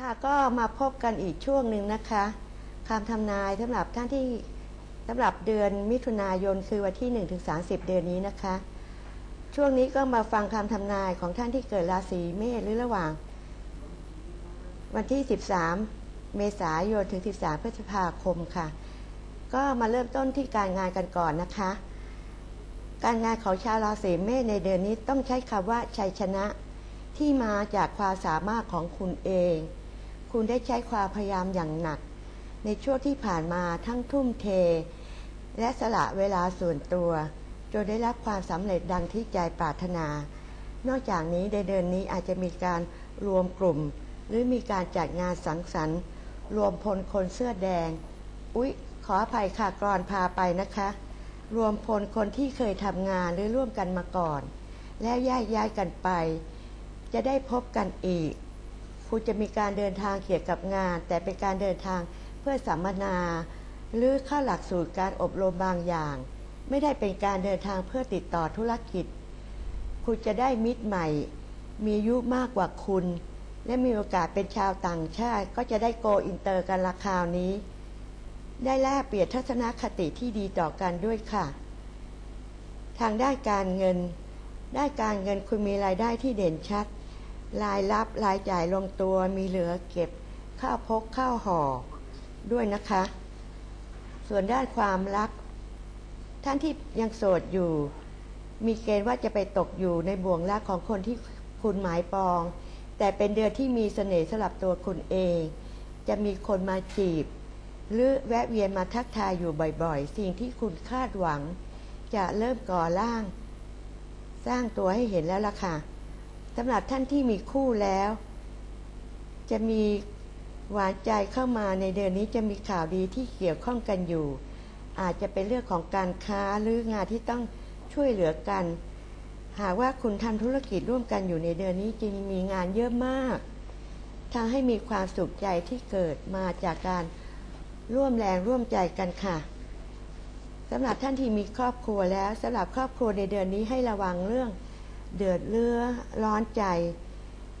ค่ะก็มาพบกันอีกช่วงหนึ่งนะคะคำทำนายสำหรับท่านที่สำหรับเดือนมิถุนายนคือวันที่1ถึง30 เดือนนี้นะคะ ช่วงนี้ก็มาฟังคำทำนายของท่านที่เกิดราศีเมษหรือระหว่าง วันที่ 13 เมษายนถึง 13 พฤษภาคมค่ะ ก็มาเริ่มต้นที่การงานกันก่อนนะคะ การงานของชาวราศีเมษในเดือนนี้ต้องใช้คำว่าชัยชนะที่มาจากความสามารถของคุณเอง คุณได้ใช้ความพยายามอย่างหนัก ในช่วงที่ผ่านมาทั้งทุ่มเท และสละเวลาส่วนตัว จนได้รับความสำเร็จดังที่ใจปรารถนา นอกจากนี้ในเดือนนี้อาจจะมีการรวมกลุ่ม หรือมีการจัดงานสังสรรค์ รวมพลคนเสื้อแดง อุ๊ย ขออภัยค่ะกรอนพาไปนะคะ รวมพลคนที่เคยทำงานหรือร่วมกันมาก่อน แล้วแยกย้ายกันไป จะได้พบกันอีก คุณจะมีการเดินทางเกี่ยวกับงาน แต่เป็นการเดินทางเพื่อสัมมนา หรือเข้าหลักสูตรการอบรมบางอย่าง ไม่ได้เป็นการเดินทางเพื่อติดต่อธุรกิจ คุณจะได้มิตรใหม่ มีอายุมากกว่าคุณ และมีโอกาสเป็นชาวต่างชาติก็จะได้โกอินเตอร์กันราคราวนี้ ได้แลกเปลี่ยนทัศนคติที่ดีต่อกันด้วยค่ะ ทางด้านการเงิน ได้การเงินคุณมีรายได้ที่เด่นชัด รายรับรายจ่ายลงตัวมีเหลือเก็บข้าวพกข้าวห่อด้วยนะคะ ส่วนด้านความรัก ท่านที่ยังโสดอยู่ มีเกณฑ์ว่าจะไปตกอยู่ในบ่วงรักของคนที่คุณหมายปอง แต่เป็นเดือนที่มีเสน่ห์สำหรับตัวคุณเอง จะมีคนมาจีบ หรือแวะเวียนมาทักทายอยู่บ่อยๆ สิ่งที่คุณคาดหวัง จะเริ่มก่อร่าง สร้างตัวให้เห็นแล้วล่ะค่ะ สำหรับท่านที่มีคู่แล้ว จะมีหวานใจเข้ามาในเดือนนี้จะมีข่าวดีที่เกี่ยวข้องกันอยู่ อาจจะเป็นเรื่องของการค้าหรืองานที่ต้องช่วยเหลือกัน หากว่าคุณทำธุรกิจร่วมกันอยู่ในเดือนนี้จึงมีงานเยอะมากทำให้มีความสุขใจที่เกิดมาจากการร่วมแรงร่วมใจกันค่ะสำหรับท่านที่มีครอบครัวแล้วสำหรับครอบครัวในเดือนนี้ให้ระวังเรื่อง เดือดเรือร้อนใจ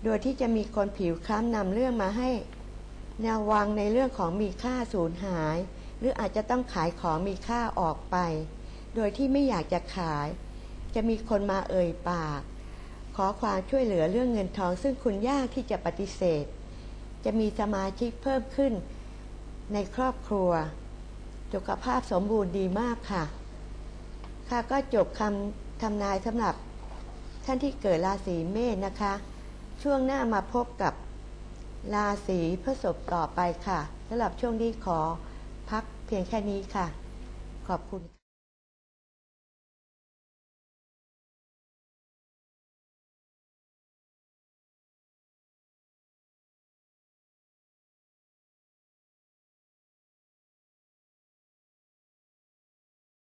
โดยที่จะมีคนผิวคล้ำนำเรื่องมาให้ระวังในเรื่องของมีค่าสูญหาย หรืออาจจะต้องขายของมีค่าออกไป โดยที่ไม่อยากจะขาย จะมีคนมาเอ่ยปาก ขอความช่วยเหลือเรื่องเงินทอง ซึ่งคุณยากที่จะปฏิเสธ จะมีสมาชิกเพิ่มขึ้นในครอบครัว สุขภาพสมบูรณ์ดีมากค่ะ ค่ะก็จบคำทำนายสำหรับ ท่านที่เกิดราศีเมษนะคะ ช่วงหน้ามาพบกับราศีพฤษภต่อไปค่ะสำหรับช่วงนี้ขอพักเพียงแค่นี้ค่ะ ขอบคุณ